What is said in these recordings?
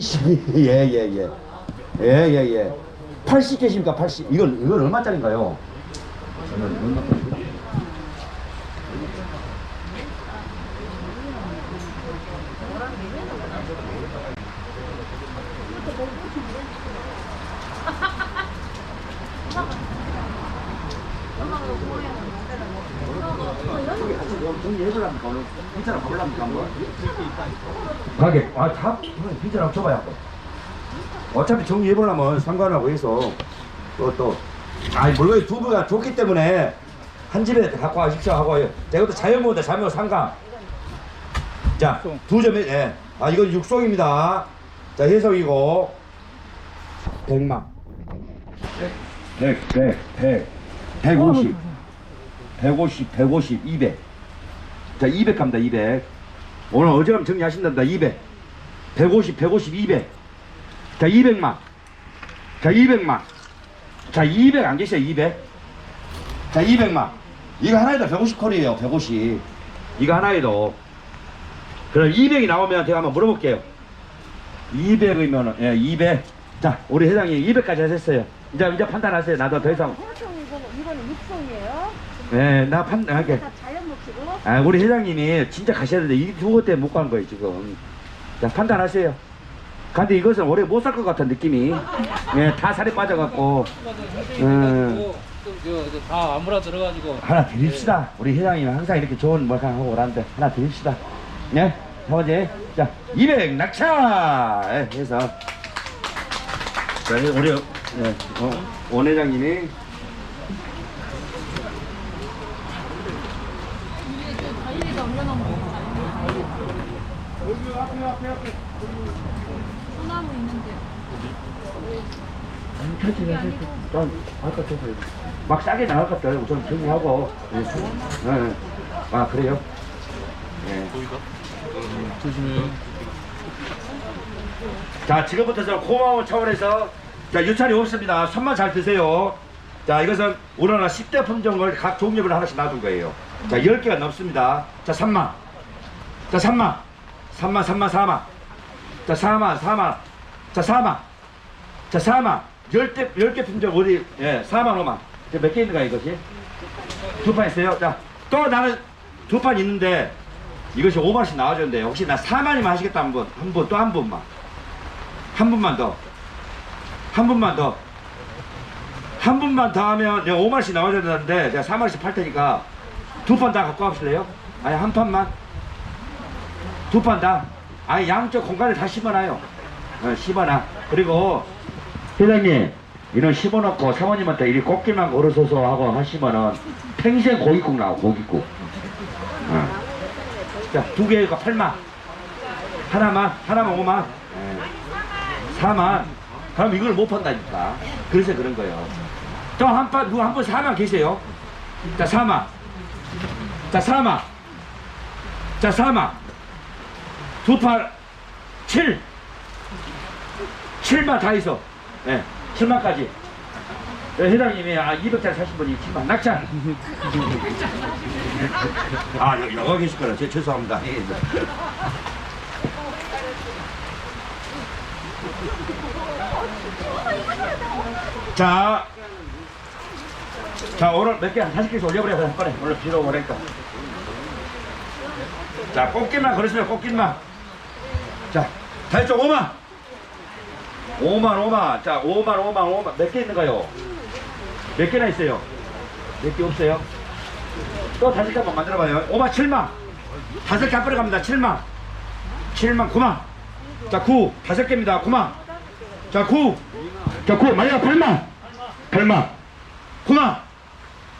예, 예, 예. 예, 예, 예. 80개십니까? 80. 이건, 이건 얼마짜리인가요? 가볼랍니까? 한번? 가게, 아, 다, 빈자랑 줘봐야 한번. 어차피 정리해보려면 상관하고 해서 또, 또. 아니, 물건이 두부가 좋기 때문에 한 집에 갖고 가십시오 하고 자, 이것도 자연모다 자연모 상감. 자, 두 점에, 예. 아, 이건 육송입니다. 자, 해성이고. 백만. 백, 백, 백. 백오십. 150, 150, 200. 자, 200 갑니다, 200. 오늘 어지럼 정리하신답니다, 200. 150, 150, 200. 자, 200만. 자, 200만. 자, 200 안 계세요, 200. 자, 200만. 이거 하나에도 150콜이에요, 150. 이거 하나에도. 그럼 200이 나오면 제가 한번 물어볼게요. 200이면, 예, 200. 자, 우리 회장님 200까지 하셨어요. 이제, 이제 판단하세요. 나도 더 이상. 이거는 이거는 육성이에요. 예, 나 판단할게. 다 자연 먹히고. 아, 우리 회장님이 진짜 가셔야 되는데 이 두고 때문에 못 가는 거예요 지금. 자 판단하세요. 근데 이것은 오래 못 살 것 같은 느낌이. 예, 다 살이 빠져갖고. 음, 다 아무나 들어가지고 하나 드립시다. 우리 회장님 항상 이렇게 좋은 뭐가 하고 오라는데 하나 드립시다. 예, 아버지. 자, 200 낙차! 예, 해서. 자, 우리, 예, 어, 원 회장님이. 소나무 있는데 전 아까 저막 싸게 나갈 것 같아요. 우선 정리하고. 예, 수- 예. 아, 그래요? 예. 조심해 자, 지금부터 저 고마운 차원에서 자, 유찰이 없습니다. 손만 잘 드세요. 자, 이것은 우리나라 10대 품종을 각 종류별 하나씩 놔둔 거예요. 자, 10개가 넘습니다. 자, 3만. 자, 3만. 3만, 3만, 4만. 자, 4만, 4만. 자, 4만. 자, 4만. 10대, 10개 품종 우리, 예, 4만, 5만. 이제 몇개 있는가, 이것이? 두 판 있어요. 자, 또 나는 두 판 있는데 이것이 5만씩 나와줬는데 혹시 나 4만이면 하시겠다 한 분, 한 분, 또한 분만. 한 분만 더. 한 분만 더. 한 분만 더 하면 내가 5만원씩 나와줘야 되는데 내가 4만원씩 팔 테니까 두 판 다 갖고 가실래요? 아니 한 판만? 두판 다? 아니 양쪽 공간을 다 심어놔요. 어, 심어놔. 그리고 회장님 이런 심어놓고 사모님한테 이리 꽃길만 걸어서서 하고 하시면은 평생 고깃국 나와 고깃국. 어. 자, 두 개가 8만. 하나만, 하나만 5만. 예. 4만. 그럼 이걸 못 판다니까. 그래서 그런 거예요. 또 한 판, 누구 한분 4만 계세요? 자, 4만. 자, 4만. 자, 4만. 두 판, 7. 7만 다 있어. 예. 7만까지. 회장님이 아 200짜리 사신 분이 7만 낙찰. 아 여기, 여기 계실 거라 제 죄송합니다. 예, 예. 자, 자 오늘 몇 개 한 40개씩 올려버려 한 번에 오늘 비로 오니까. 자 꽃길만 걸으시면 꽃길만. 자 달쪽 5만. 5만 5만. 자 5만 5만 5만. 몇 개 있는가요? 몇 개나 있어요? 몇 개 없어요? 또 다섯 개 한번 만들어봐요. 5만 7만. 다섯 개 앞으로 갑니다. 7만. 7만 9만. 자 9 다섯 개입니다. 9만. 자 9 자 9 마지막 8만. 8만. 9만.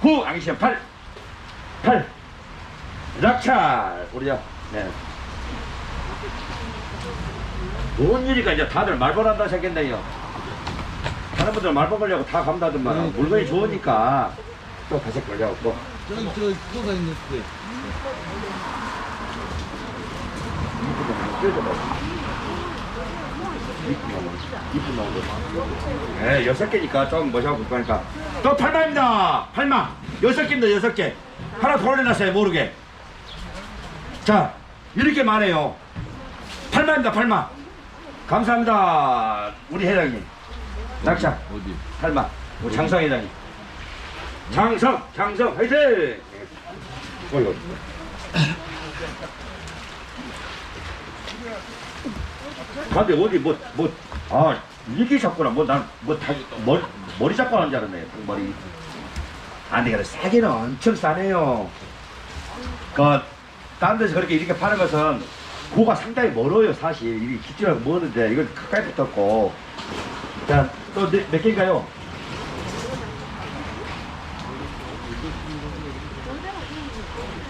9 아니시죠 8 8 락찰. 우리요. 네. 뭔 일이가 이제 다들 말벌한다 생겼네요. 다른 분들 말벌 걸려고 다 간다더만. 물건이 좋으니까. 또 다시 걸려갖고. 저기 저 그거가 있는데. 이쁜 나오고 네 여섯 개니까 좀 뭐시고 볼거니까. 또 8만입니다. 8만 여섯 개입니다 여섯 개. 하나 더 올려놨어요 모르게. 자 이렇게 많아요 8만입니다 8만 감사합니다. 우리 회장님. 낙차. 어디? 할마. 우리 장성 회장님. 장성, 장성, 화이팅! 어이구. 근데 어디 뭐, 뭐, 아, 이렇게 잡구나. 뭐, 난, 뭐, 다, 머리, 머리 잡고 하는 줄 알았네. 그 머리. 아, 근데 싸기는 엄청 싸네요. 그, 딴 데서 그렇게 이렇게 파는 것은 고가 상당히 멀어요, 사실. 이게 기지라고 멀는데, 이건 가까이 붙었고. 자, 또몇 개인가요?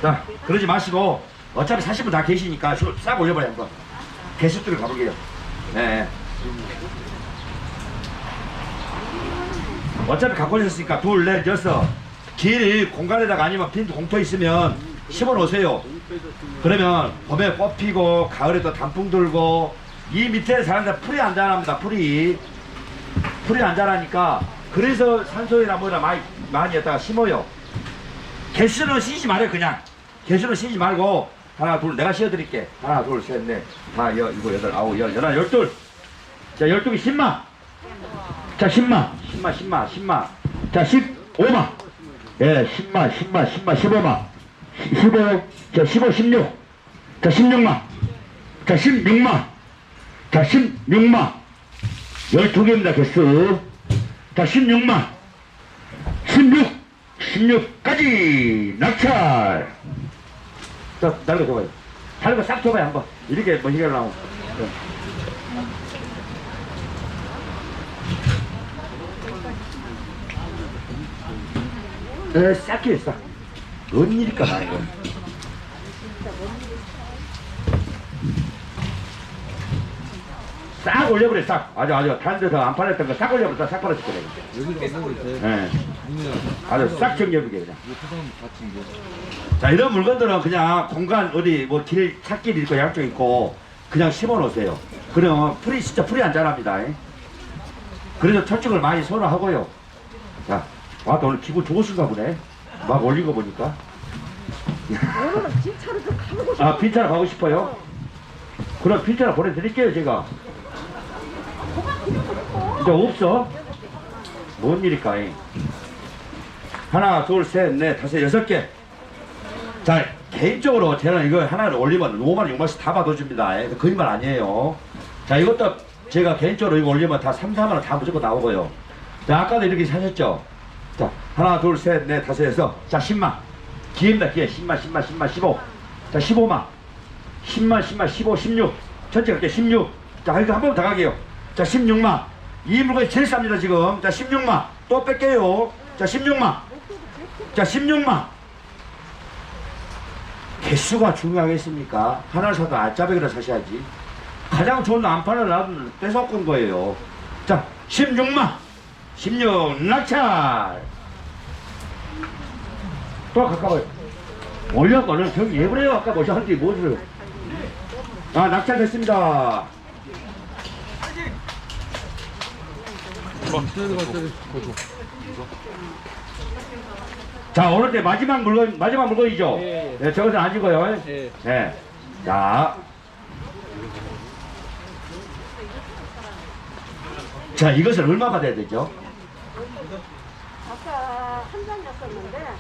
자, 그러지 마시고, 어차피 사실 분다 계시니까 싹 올려버려, 한번. 개수들을 가볼게요. 네. 어차피 갖고 오셨으니까 둘, 넷, 여섯. 길 공간에다가 아니면 빈 공터 있으면 심어 놓으세요. 그러면 봄에 꽃 피고 가을에 또 단풍 들고 이 밑에 사람들 풀이 안 자랍니다. 풀이. 풀이 안 자라니까 그래서 산소이나 뭐나 많이 많이 했다가 심어요. 개수는 쉬지 말아요 그냥. 개수는 쉬지 말고 하나 둘 내가 씌워드릴게. 하나 둘셋넷다 여 일곱 여덟 아홉 열 열하나 열둘. 자 열두개 십마. 자 십마. 십마 십마 십마. 자 십오마. 예 십마 십마 십마 십오마 십오 자 십오 십육. 자 십육마. 자 십육마. 자 십육마. 열두 개입니다 개수. 자 십육마. 십육 16까지 낙찰. 자 날개 줘봐요. 날개 싹 줘봐요 한번. 이렇게 멋있게 나오고 에 싹해 싹 뭔 일일까 나 이거. 싹 올려버려 싹. 아주 아주 다른 데서 안 팔렸던 거 싹 올려버려. 싹 팔아줄 거예요 여기로 왔는데 돼. 예. 국민아, 아주 싹 정리해보게 그냥. 이거 사람 같은데. 자 이런 물건들은 그냥 공간 어디 뭐 길 찾길 있고 양쪽 있고 그냥 심어 놓으세요. 그러면 풀이 진짜 풀이 안 자랍니다. 예. 그래서 철쭉을 많이 선호하고요. 자 와또 오늘 기분 좋으신가 보네 막 올린 거 보니까 오늘은 진짜로 좀 가보고 싶어. 아 빈차로 가고 싶어요 그럼 빈차로 보내드릴게요 제가 이제 없어 뭔 일일까 이. 하나 둘 셋 넷 다섯 여섯 개 자, 개인적으로 저는 이거 하나를 올리면 5만 6만씩 다 받아줍니다. 예, 거짓말 아니에요. 자, 이것도 제가 개인적으로 이거 올리면 다 3, 4만 원 다 무조건 나오고요. 자, 아까도 이렇게 사셨죠? 자, 하나, 둘, 셋, 넷, 다섯, 여섯. 자, 10만. 기회입니다, 기회. 10만, 10만, 10만, 15. 자, 15만. 10만, 10만, 15, 16. 전체 갈게요, 16. 자, 이거 한 번 더 가게요. 자, 16만. 이 물건이 제일 쌉니다, 지금. 자, 16만. 또 뺄게요. 자, 16만. 자, 16만. 개수가 중요하겠습니까? 하나를 사도 알짜배기를 사셔야지. 가장 좋은 안판을 놔둔 뺏어온 거예요. 자, 16만. 16 낙찰. 또 가까워요. 올려거는 저기 예불해요. 아까 모셨는데 뭐를. 아, 낙찰 됐습니다. 있어야 될것 같아. 거죠. 자, 오늘 때 마지막 물건, 마지막 물건이죠? 예, 예. 네, 저것은 아니고요. 예. 네. 자. 자, 이것을 얼마 받아야 되죠? 아까 한 장이었었는데